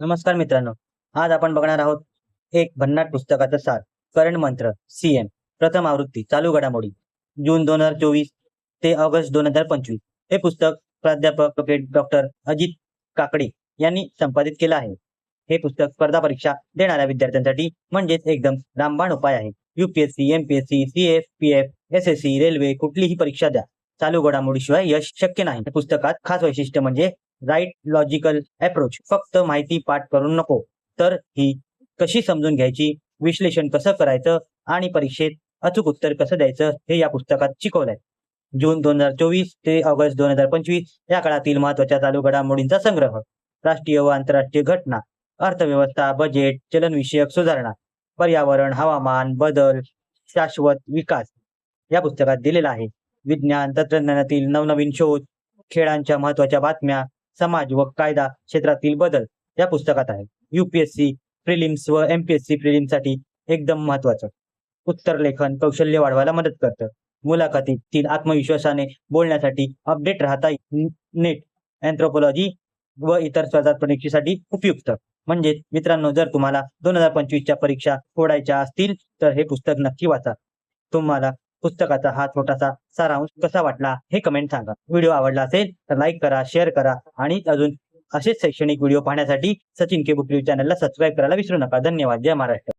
नमस्कार मित्रांनो आज आपण बघणार आहोत एक भन्नाट पुस्तकाचा सार करण मंत्र सीएम प्रथम आवृत्ती चालू घडामोडी जून दोन हजार चोवीस ते ऑगस्ट दोन हजार पंचवीस. हे पुस्तक प्राध्यापक डॉक्टर अजित काकडे यांनी संपादित केलं आहे. हे पुस्तक स्पर्धा परीक्षा देणाऱ्या विद्यार्थ्यांसाठी म्हणजेच एकदम रामबाण उपाय आहे. UPSC MPSC CF PF S S C railway कुठलीही परीक्षा द्या. चालू घडामोडीशिवाय यश शक्य नाही. पुस्तकात खास वैशिष्ट्य म्हणजे राईट लॉजिकल अप्रोच फक्त माहिती पाठ करून नको. तर ही कशी समजून घ्यायची? विश्लेषण कसं करायचं? आणि परीक्षेत अचूक उत्तर कसं द्यायचं? हे या पुस्तकात शिकवलंय. जून दोन हजार चोवीस ते ऑगस्ट दोन हजार पंचवीस या काळातील महत्त्वाच्या चालू घडामोडींचा संग्रह. राष्ट्रीय व आंतरराष्ट्रीय घटना अर्थव्यवस्था बजेट चलनविषयक सुधारणा पर्यावरण हवामान बदल शाश्वत विकास या पुस्तकात दिलेला आहे. विज्ञान तंत्रज्ञानातील नवनवीन शोध खेळांच्या महत्त्वाच्या बातम्या समाज व कायदा क्षेत्रातील बदल या पुस्तकात आहे युपीएससी प्रिलिम्स व एमपीएससी प्रिलिम्ससाठी एकदम महत्वाचं उत्तर लेखन कौशल्य वाढवायला मदत करतं. मुलाखतीतील आत्मविश्वासाने बोलण्यासाठी अपडेट राहता नेट अँथ्रोपॉलॉजी व इतर स्पर्धा परीक्षेसाठी उपयुक्त. म्हणजे मित्रांनो जर तुम्हाला दोन हजार पंचवीसच्या परीक्षा फोडायच्या असतील तर हे पुस्तक नक्की वाचा. तुम्हाला पुस्तकाचा हा छोटासा सारांश कसा वाटला हे कमेंट सांगा. व्हिडिओ आवडला असेल तर लाईक करा शेअर करा आणि अजून असेच शैक्षणिक व्हिडिओ पाहण्यासाठी सचिन के बुक चॅनलला सबस्क्राईब करायला विसरू नका. धन्यवाद. जय महाराष्ट्र.